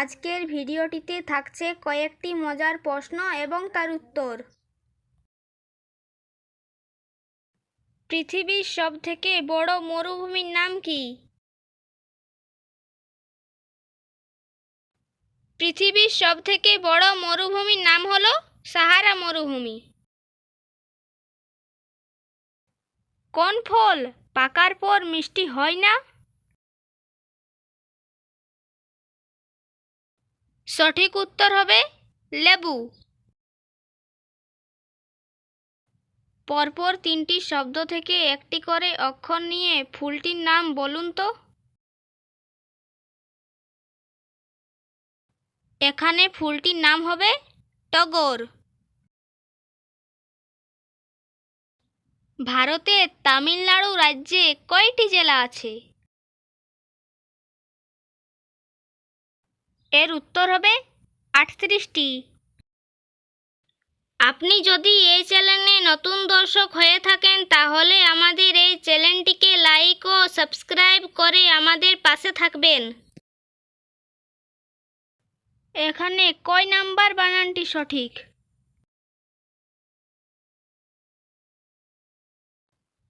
আজকের ভিডিওটিতে থাকছে কয়েকটি মজার প্রশ্ন এবং তার উত্তর। পৃথিবীর সবথেকে বড় মরুভূমির নাম কি? পৃথিবীর সবথেকে বড় মরুভূমির নাম হলো সাহারা মরুভূমি। কোন ফল পাকার পর মিষ্টি হয় না? সঠিক উত্তর হবে লেবু। পরপর তিনটি শব্দ থেকে একটি করে অক্ষর নিয়ে ফুলটির নাম বলুন তো। এখানে ফুলটির নাম হবে টগর। ভারতের তামিলনাড়ু রাজ্যে কয়টি জেলা আছে? এর উত্তর হবে আটত্রিশটি। আপনি যদি এই চ্যানেলে নতুন দর্শক হয়ে থাকেন, তাহলে আমাদের এই চ্যানেলটিকে লাইক ও সাবস্ক্রাইব করে আমাদের পাশে থাকবেন। এখানে কয় নাম্বার বানানটি সঠিক?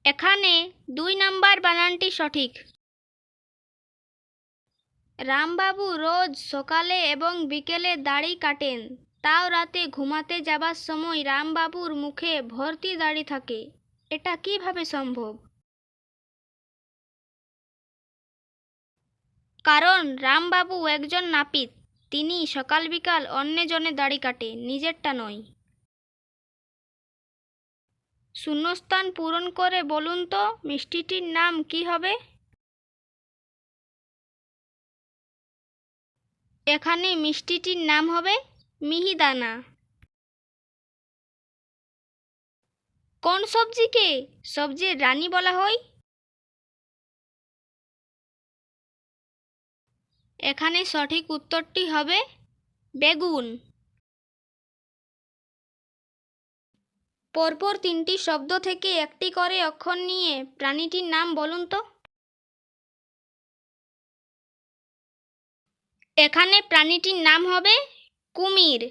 এখানে দুই নাম্বার বানানটি সঠিক। রামবাবু রোজ সকালে এবং বিকেলে দাড়ি কাটেন, তাও রাতে ঘুমাতে যাবার সময় রামবাবুর মুখে ভর্তি দাড়ি থাকে। এটা কীভাবে সম্ভব? কারণ রামবাবু একজন নাপিত, তিনি সকাল বিকাল অন্যজনে দাড়ি কাটে, নিজেরটা নয়। শূন্যস্থান পূরণ করে বলুন তো, মিষ্টিটির নাম কি হবে? এখানে মিষ্টিটির নাম হবে মিহিদানা। কোন সবজিকে সবজির রানী বলা হয়? এখানে সঠিক উত্তরটি হবে বেগুন। পরপর তিনটি শব্দ থেকে একটি করে অক্ষর নিয়ে প্রাণীটির নাম বলুন তো। এখানে প্রাণীটির নাম হবে কুমির।